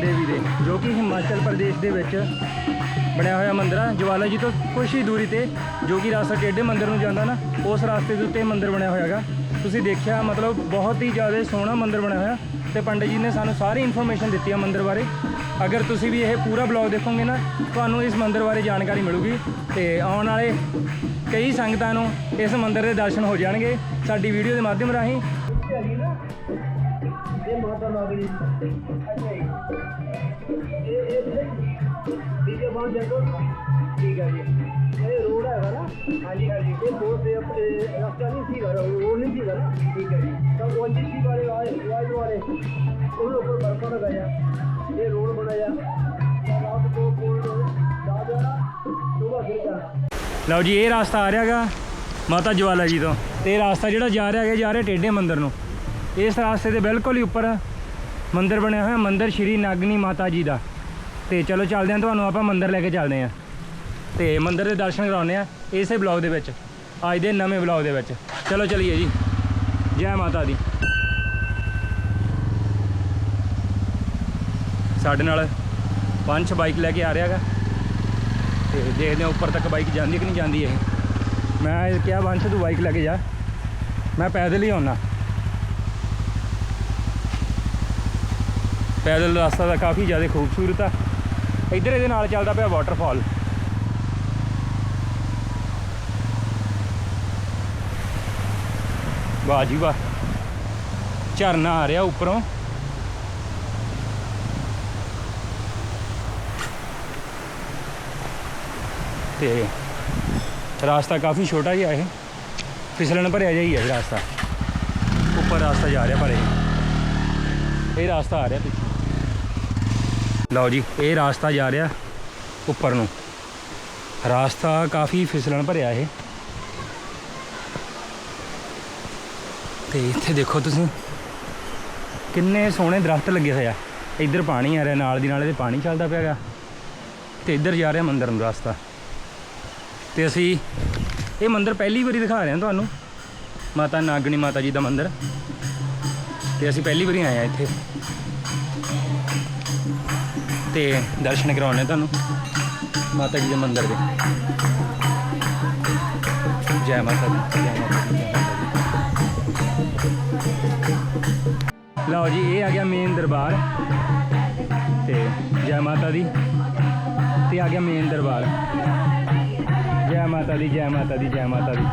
ਦੇਵੀ ਦੇ ਜੋ ਕਿ ਹਿਮਾਚਲ ਪ੍ਰਦੇਸ਼ ਦੇ ਵਿੱਚ ਬਣਿਆ ਹੋਇਆ ਮੰਦਿਰ ਆ। ਜਵਾਲਾ ਜੀ ਤੋਂ ਕੁਛ ਹੀ ਦੂਰੀ ਤੇ ਜੋ ਕਿ ਰਾਸਤਾ ਟੇਢੇ ਮੰਦਿਰ ਨੂੰ ਜਾਂਦਾ ਨਾ, ਉਸ ਰਾਸਤੇ ਦੇ ਉੱਤੇ ਇਹ ਮੰਦਿਰ ਬਣਿਆ ਹੋਇਆ ਹੈਗਾ। ਤੁਸੀਂ ਦੇਖਿਆ, ਮਤਲਬ ਬਹੁਤ ਹੀ ਜ਼ਿਆਦਾ ਸੋਹਣਾ ਮੰਦਿਰ ਬਣਿਆ ਹੋਇਆ। ਤੇ ਪੰਡਿਤ ਜੀ ਨੇ ਸਾਨੂੰ ਸਾਰੀ ਇਨਫੋਰਮੇਸ਼ਨ ਦਿੱਤੀ ਆ ਮੰਦਿਰ ਬਾਰੇ। ਅਗਰ ਤੁਸੀਂ ਵੀ ਇਹ ਪੂਰਾ ਬਲੌਗ ਦੇਖੋਗੇ ਨਾ, ਤੁਹਾਨੂੰ ਇਸ ਮੰਦਿਰ ਬਾਰੇ ਜਾਣਕਾਰੀ ਮਿਲੂਗੀ। ਤੇ ਆਉਣ ਵਾਲੇ ਕਈ ਸੰਗਤਾਂ ਨੂੰ ਇਸ ਮੰਦਿਰ ਦੇ ਦਰਸ਼ਨ ਹੋ ਜਾਣਗੇ। ਸਾਡੀ ਵੀਡੀਓ ਦੇ ਮਾਧਿਅਮ ਰਾਹੀਂ ਇਹ ਮਾਤਾ ਨਾਗਰੀ ਅੱਛਾ ਇਹ ਇਹ ਡੀਜੇ ਬਾਹਰ ਜੰਗਲ ਠੀਕ ਹੈ ਜੀ। ਇਹ ਰੋਡ ਹੈਗਾ ਨਾ, ਹਾਂਜੀ ਹਾਂਜੀ। ਇਹ ਬਹੁਤ ਰਸਤਾ ਨਹੀਂ ਸੀਗਾ ਰੋਡ ਨਹੀਂ ਸੀਗਾ ਨਾ, ਠੀਕ ਹੈ ਜੀ। ਤਾਂ ਉਹ ਜੀ ਸੀ ਵਾਲੇ ਆਏ ਵਾਲੇ ਵਾਲੇ ਉਹਦੇ ਉੱਪਰ ਬਰਫਾਂ ਲਗਾਇਆ ਇਹ ਰੋਡ ਬਣਾਇਆ ਰਾਤ ਤੋਂ ਕੋਲ ਦਾ ਜਾਣਾ ਸੁਬਾ ਫਿਰ ਜਾਣਾ ਲਓ ਜੀ, ਇਹ ਰਸਤਾ ਆ ਰਿਹਾਗਾ ਮਾਤਾ ਜਵਾਲਾ ਜੀ ਤੋਂ। ਤੇ ਇਹ ਰਸਤਾ ਜਿਹੜਾ ਜਾ ਰਿਹਾ ਹੈਗਾ ਜਾ ਰਿਹਾ ਟੇਢੇ ਮੰਦਿਰ ਨੂੰ। ਇਸ ਰਸਤੇ ਦੇ ਬਿਲਕੁਲ ਹੀ ਉੱਪਰ ਮੰਦਿਰ ਬਣਿਆ ਹੋਇਆ, ਮੰਦਿਰ ਸ਼੍ਰੀ ਨਾਗਨੀ ਮਾਤਾ ਜੀ ਦਾ। ਤੇ ਚਲੋ ਚੱਲਦੇ ਹਾਂ, ਤੁਹਾਨੂੰ ਆਪਾਂ ਮੰਦਿਰ ਲੈ ਕੇ ਚੱਲਦੇ ਹਾਂ। ਤੇ ਮੰਦਿਰ ਦੇ ਦਰਸ਼ਨ ਕਰਾਉਂਦੇ ਆ ਇਸੇ ਬਲੌਗ ਦੇ ਵਿੱਚ, ਅੱਜ ਦੇ ਨਵੇਂ ਬਲੌਗ ਦੇ ਵਿੱਚ। ਚਲੋ ਚਲੀਏ ਜੀ। ਜੈ ਮਾਤਾ ਦੀ। ਸਾਡੇ ਨਾਲ ਪੰਜ ਬਾਈਕ ਲੈ ਕੇ ਆ ਰਿਹਾ ਹੈਗਾ ਤੇ ਦੇਖਦੇ ਹਾਂ ਉੱਪਰ ਤੱਕ ਬਾਈਕ ਜਾਂਦੀ ਕਿ ਨਹੀਂ ਜਾਂਦੀ ਇਹ। ਮੈਂ ਕਿਹਾ, ਵੰਸ਼ ਤੂੰ ਬਾਈਕ ਲੈ ਕੇ ਜਾ। ਮੈਂ ਪੈਦਲ ਹੀ ਆਉਣਾ ਪੈਦਲ ਰਸਤਾ ਤਾਂ ਕਾਫੀ ਜ਼ਿਆਦਾ ਖੂਬਸੂਰਤ ਆ। ਇੱਧਰ ਇਹਦੇ ਨਾਲ ਚੱਲਦਾ ਪਿਆ ਵਾਟਰਫਾਲ ਵਾਹ ਜੀ ਵਾਹ। ਝਰਨਾ ਆ ਰਿਹਾ ਉੱਪਰੋਂ। ਤੇ ਰਾਸਤਾ ਕਾਫੀ ਛੋਟਾ ਜਿਹਾ ਇਹ। ਫਿਸਲਣ ਭਰਿਆ ਜਿਹਾ ਹੀ ਹੈ ਇਹ ਰਾਸਤਾ। ਉੱਪਰ ਰਾਸਤਾ ਜਾ ਰਿਹਾ ਪਰ ਇਹ। ਇਹ ਰਾਸਤਾ ਆ ਰਿਹਾ ਪਿੱਛੇ। ਲਓ ਜੀ, ਇਹ ਰਾਸਤਾ ਜਾ ਰਿਹਾ ਉੱਪਰ ਨੂੰ। ਰਾਸਤਾ ਕਾਫੀ ਫਿਸਲਣ ਭਰਿਆ ਇਹ। ਤੇ ਇੱਥੇ ਦੇਖੋ ਤੁਸੀਂ, ਕਿੰਨੇ ਸੋਹਣੇ ਦਰਖਤ ਲੱਗੇ ਹੋਏ ਆ। ਇੱਧਰ ਪਾਣੀ ਆ ਰਿਹਾ, ਨਾਲ ਦੀ ਨਾਲ ਇਹਦੇ ਪਾਣੀ ਚੱਲਦਾ ਪਿਆ ਗਾ। ਤੇ ਇੱਧਰ ਜਾ ਰਿਹਾ ਮੰਦਰ ਨੂੰ ਰਾਸਤਾ। ਤੇ ਅਸੀਂ ਇਹ ਮੰਦਰ ਪਹਿਲੀ ਵਾਰੀ ਦਿਖਾ ਰਹੇ ਹਾਂ ਤੁਹਾਨੂੰ। ਮਾਤਾ ਨਾਗਣੀ ਮਾਤਾ ਜੀ ਦਾ ਮੰਦਰ। ਤੇ ਅਸੀਂ ਪਹਿਲੀ ਵਾਰੀ ਆਏ ਆ ਇੱਥੇ। ਤੇ ਦਰਸ਼ਨ ਕਰਾਉਣੇ ਤੁਹਾਨੂੰ, ਮਾਤਾ ਜੀ ਦੇ ਮੰਦਿਰ ਦੇ। ਜੈ ਮਾਤਾ ਦੀ, ਜੈ ਮਾਤਾ ਦੀ, ਜੈ ਮਾਤਾ ਦੀ। ਲਓ ਜੀ, ਇਹ ਆ ਗਿਆ ਮੇਨ ਦਰਬਾਰ। ਤੇ ਜੈ ਮਾਤਾ ਦੀ, ਤੇ ਆ ਗਿਆ ਮੇਨ ਦਰਬਾਰ। ਜੈ ਮਾਤਾ ਦੀ, ਜੈ ਮਾਤਾ ਦੀ, ਜੈ ਮਾਤਾ ਦੀ।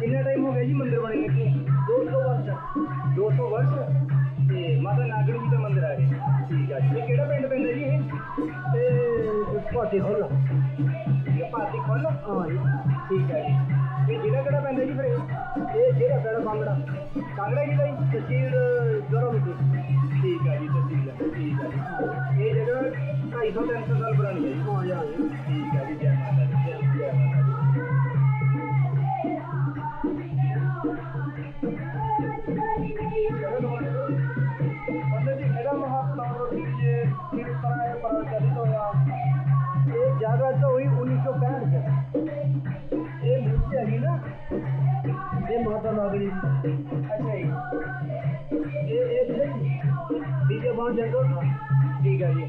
ਕਿੰਨਾ ਟਾਈਮ ਹੋ ਗਿਆ ਜੀ ਮੰਦਿਰ ਬਣੇ ਨੂੰ 200 ਵਰਸ਼। 200 ਵਰਸ਼? ਤੇ ਮਾਤਾ ਨਾਗਣੀ ਜੀ ਦਾ ਮੰਦਿਰ ਆ ਰਿਹਾ ਠੀਕ ਆ ਜੀ। ਇਹ ਕਿਹੜਾ ਪਿੰਡ ਪੈਂਦਾ ਜੀ ਇਹ? ਤੇ ਭਾਟੀ ਖੋਲ। ਇਹ ਭਾਰਤੀ ਖੋਲ? ਹਾਂ ਜੀ। ਠੀਕ ਹੈ ਜੀ। ਇਹ ਜ਼ਿਲ੍ਹਾ ਕਿਹੜਾ ਪੈਂਦਾ ਜੀ ਫਿਰ ਇਹ? ਜਿਹੜਾ ਪੈੜਾ ਬਾਂਗੜਾ। ਕਾਂਗੜਾ ਜ਼ਿਲ੍ਹਾ ਜੀ? ਤਹਿਸੀਲ ਗਰਮ ਦੀ ਠੀਕ ਹੈ ਜੀ ਤਹਿਸੀਲ ਠੀਕ ਹੈ ਜੀ। ਇਹ ਜਗ੍ਹਾ 250 300 ਸਾਲ ਪੁਰਾਣੀ ਹੈ ਜੀ। ਹਾਂ ਯਾਰ ਠੀਕ ਹੈ 165 ਇਹ ਮੂਰਤੀ ਹੈਗੀ ਨਾ ਇਹ ਮਾਤਾ ਨਾਗਰੀ ਅੱਛਾ ਜੀ। ਇਹ ਇਹ ਬੀਜੇ ਬਾਣ ਜੰਗਲ ਠੀਕ ਹੈ ਜੀ।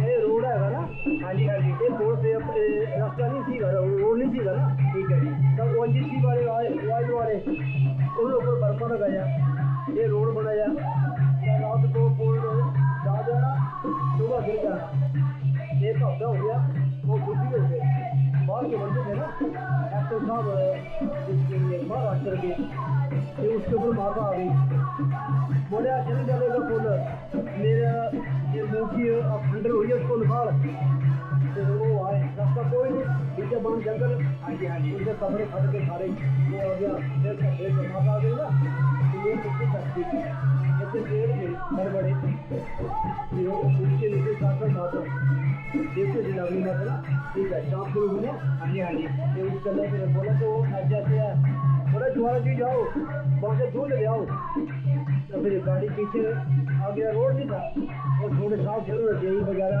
ਇਹ ਰੋਡ ਹੈਗਾ ਨਾ। ਹਾਂਜੀ ਹਾਂਜੀ। ਇਹ ਕੋਲ ਤੇ ਆਪਣੇ ਰਸਤਾ ਨਹੀਂ ਸੀਗਾ ਰੋਡ ਨਹੀਂ ਸੀਗਾ ਨਾ। ਠੀਕ ਹੈ ਜੀ। ਤਾਂ ਉਹ ਜੀ ਸੀ ਵਾਲੇ ਆਏ ਵਾਲੇ ਵਾਲੇ ਉਹਦੇ ਉੱਪਰ ਬਰਫਾ ਲਗਾਇਆ ਇਹ ਰੋਡ ਬਣਾਇਆ ਤਾਂ ਰਾਤ ਕੋ ਪੁਲ ਜਾ ਜਾਣਾ ਸੁਬਾ ਫਿਰ ਜਾਣਾ ਇਹ ਤਾਂ ਹੋ ਗਿਆ ਉਹ ਬੁੱਧੀ ਹੋ ਗਈ Marke बंदे थे ना ऐसे साहब इस टीम ने महाराष्ट्र के ये उसके ऊपर मारवा आ गई बोले चली जाएगा फुल मेरा ये मोकी अब अंडर हो गया उसको निकाल तो वो आए रास्ता कोई नहीं पीछे बन जंगल उनके कपड़े फट के सारे वो हो गया फिर मारवा आ गई ना ये कितनी तकलीफ है उसके पेड़ में भर बड़े उसके नीचे साथ साथ देखो जनाब ने बोला ठीक है शाम को बोले हाँ जी हाँ जी तो इस तरह से बोला तो आज जाते हैं बोला तुम्हारा जी जाओ बहुत से दूर ले जाओ तो फिर गाड़ी पीछे आ गया रोड नहीं था और थोड़े साफ जरूर है वगैरह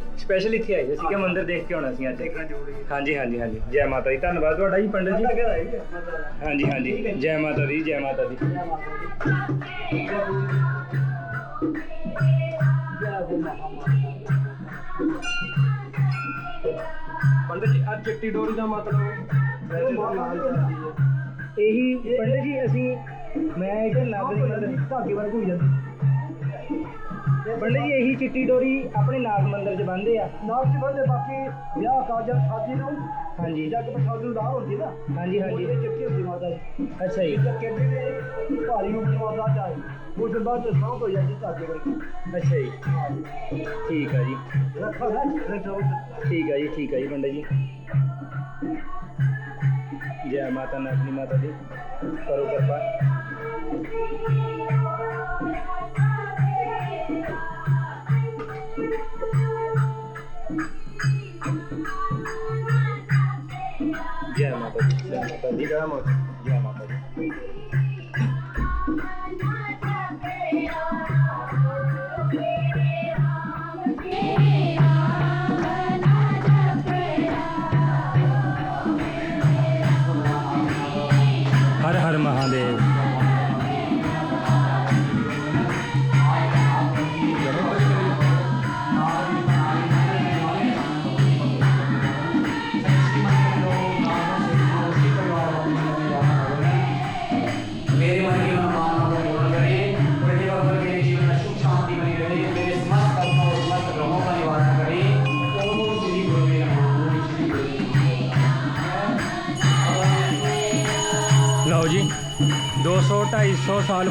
ਸਪੈਸ਼ਲ ਇੱਥੇ ਆਏ ਸੀ ਕਿ ਮੰਦਿਰ ਦੇਖ ਕੇ ਆਉਣਾ ਸੀ ਅੱਜ। ਹਾਂਜੀ ਹਾਂਜੀ ਹਾਂਜੀ। ਜੈ ਮਾਤਾ ਦੀ। ਧੰਨਵਾਦ ਤੁਹਾਡਾ ਜੀ ਪੰਡਤ ਜੀ। ਹਾਂਜੀ ਹਾਂਜੀ। ਜੈ। ਮਾਤਾ ਦੀ ਜੈ ਮਾਤਾ ਦੀ। ਪੰਡਤ ਜੀ ਅੱਜ ਚਿੱਟੀ ਡੋਰੀ ਦਾ ਮਤਲਬ ਇਹੀ ਪੰਡਤ ਜੀ ਅਸੀਂ ਮੈਂ ਇਹਦੇ ਨਾਲ ਧਾਗੇ ਵੱਲ ਘੁੰਮ ਮਤਲਬ ਜੀ ਇਹੀ ਚਿੱਟੀ ਡੋਰੀ ਆਪਣੇ ਨਾਗ ਮੰਦਰ 'ਚ ਬੰਨਦੇ ਆ। ਨਾਲ ਜੀ ਬੰਦੇ ਬਾਕੀ ਵਿਆਹ ਕਾਜਲ ਸ਼ਾਦੀ ਨੂੰ ਹਾਂਜੀ। ਜੱਗ ਪਠਾਉਣ ਨੂੰ ਹੁੰਦੀ ਨਾ। ਹਾਂਜੀ ਹਾਂਜੀ। ਉਹਦੇ ਚਿੱਟੀ ਹੁੰਦੀ ਮਾਤਾ ਜੀ। ਅੱਛਾ ਜੀ। ਤਾਂ ਕਹਿੰਦੇ ਨੇ ਭਾਰੀ ਉਪਰ ਮਾਤਾ ਚਾਹੀ ਉਸ ਤੋਂ ਬਾਅਦ ਸਾਹ ਤੋਂ ਜਾਂਦੀ ਧਾਗੇ ਵਰਗੀ। ਅੱਛਾ ਜੀ। ਠੀਕ ਆ ਜੀ। ਠੀਕ ਆ ਜੀ ਠੀਕ ਆ ਜੀ ਪੰਡਿਤ ਜੀ। ਜੈ ਮਾਤਾ ਨਾਗਨੀ ਮਾਤਾ ਜੀ ਕਰੋ ਕਿਰਪਾ। Yeah, my buddy. Yeah, my buddy. Yeah, my buddy.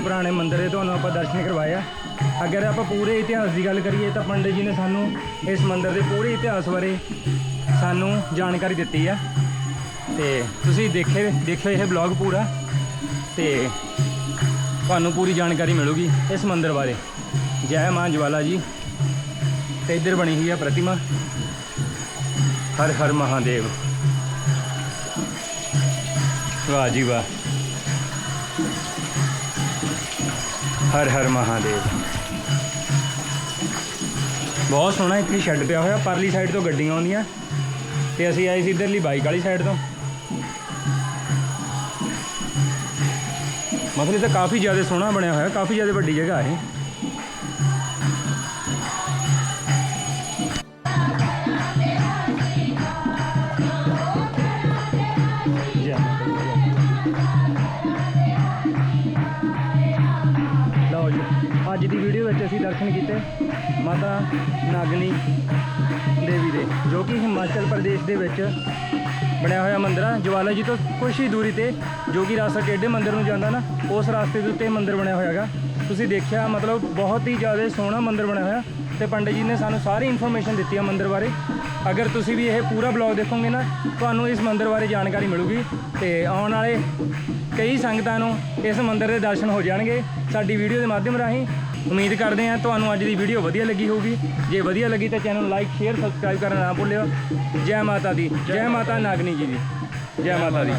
ਪੁਰਾਣੇ ਮੰਦਿਰ ਦੇ ਤੁਹਾਨੂੰ ਆਪਾਂ ਦਰਸ਼ਨ ਕਰਵਾਇਆ ਅਗਰ ਆਪਾਂ ਪੂਰੇ ਇਤਿਹਾਸ ਦੀ ਗੱਲ ਕਰੀਏ ਤਾਂ ਪੰਡਿਤ ਜੀ ਨੇ ਸਾਨੂੰ ਇਸ ਮੰਦਿਰ ਦੇ ਪੂਰੇ ਇਤਿਹਾਸ ਬਾਰੇ ਸਾਨੂੰ ਜਾਣਕਾਰੀ ਦਿੱਤੀ ਆ। ਤੇ ਤੁਸੀਂ ਦੇਖੇ, ਦੇਖਿਓ ਇਹ ਬਲੌਗ ਪੂਰਾ। ਤੇ ਤੁਹਾਨੂੰ ਪੂਰੀ ਜਾਣਕਾਰੀ ਮਿਲੂਗੀ ਇਸ ਮੰਦਿਰ ਬਾਰੇ। ਜੈ ਮਾਂ ਜਵਾਲਾ ਜੀ। ਤੇ ਇੱਧਰ ਬਣੀ ਹੋਈ ਆ ਪ੍ਰਤਿਮਾ। ਹਰ ਹਰ ਮਹਾਦੇਵ। ਵਾਹ ਜੀ ਵਾਹ। ਹਰ ਹਰ ਮਹਾਦੇਵ। ਬਹੁਤ ਸੋਹਣਾ ਇੱਥੇ ਸ਼ੈੱਡ ਪਿਆ ਹੋਇਆ, ਪਰਲੀ ਸਾਈਡ ਤੋਂ ਗੱਡੀਆਂ ਆਉਂਦੀਆਂ। ਤੇ ਅਸੀਂ ਆਏ ਸੀ ਇਧਰਲੀ ਬਾਈਕ ਵਾਲੀ ਸਾਈਡ ਤੋਂ। ਮਤਲਬ ਇਹ ਤਾਂ ਕਾਫੀ ਜ਼ਿਆਦਾ ਸੋਹਣਾ ਬਣਿਆ ਹੋਇਆ, ਕਾਫੀ ਜ਼ਿਆਦਾ ਵੱਡੀ ਜਗ੍ਹਾ ਹੈ ਦਰਸ਼ਨ ਕੀਤੇ। ਮਾਤਾ ਨਾਗਨੀ ਦੇਵੀ ਦੇ, ਜੋ ਕਿ ਹਿਮਾਚਲ ਪ੍ਰਦੇਸ਼ ਦੇ ਵਿੱਚ ਬਣਿਆ ਹੋਇਆ ਮੰਦਿਰ ਆ। ਜਵਾਲਾ ਜੀ ਤੋਂ ਕੁਛ ਹੀ ਦੂਰੀ ਤੇ, ਜੋ ਕਿ ਰਾਸਤਾ ਟੇਢੇ ਮੰਦਿਰ ਨੂੰ ਜਾਂਦਾ ਨਾ, ਉਸ ਰਸਤੇ ਦੇ ਉੱਤੇ ਇਹ ਮੰਦਿਰ ਬਣਿਆ ਹੋਇਆ ਹੈਗਾ। ਤੁਸੀਂ ਦੇਖਿਆ, ਮਤਲਬ ਬਹੁਤ ਹੀ ਜ਼ਿਆਦਾ ਸੋਹਣਾ ਮੰਦਿਰ ਬਣਿਆ ਹੋਇਆ। ਤੇ ਪੰਡਿਤ ਜੀ ਨੇ ਸਾਨੂੰ ਸਾਰੀ ਇਨਫੋਰਮੇਸ਼ਨ ਦਿੱਤੀ ਹੈ ਮੰਦਿਰ ਬਾਰੇ। ਅਗਰ ਤੁਸੀਂ ਵੀ ਇਹ ਪੂਰਾ ਬਲੌਗ ਦੇਖੋਗੇ ਨਾ, ਤੁਹਾਨੂੰ ਇਸ ਮੰਦਿਰ ਬਾਰੇ ਜਾਣਕਾਰੀ ਮਿਲੂਗੀ। ਤੇ ਆਉਣ ਵਾਲੇ ਕਈ ਸੰਗਤਾਂ ਨੂੰ ਇਸ ਮੰਦਿਰ ਦੇ ਦਰਸ਼ਨ ਹੋ ਜਾਣਗੇ। ਸਾਡੀ ਵੀਡੀਓ ਦੇ ਮਾਧਿਅਮ ਰਾਹੀਂ ਉਮੀਦ ਕਰਦੇ ਹਾਂ ਤੁਹਾਨੂੰ ਅੱਜ ਦੀ ਵੀਡੀਓ ਵਧੀਆ ਲੱਗੀ ਹੋਊਗੀ। ਜੇ ਵਧੀਆ ਲੱਗੀ ਤਾਂ ਚੈਨਲ ਨੂੰ ਲਾਈਕ ਸ਼ੇਅਰ ਸਬਸਕ੍ਰਾਈਬ ਕਰਨਾ ਨਾ ਭੁੱਲਿਓ। ਜੈ ਮਾਤਾ ਦੀ, ਜੈ ਮਾਤਾ ਨਾਗਨੀ ਜੀ ਦੀ। ਜੈ ਮਾਤਾ ਦੀ।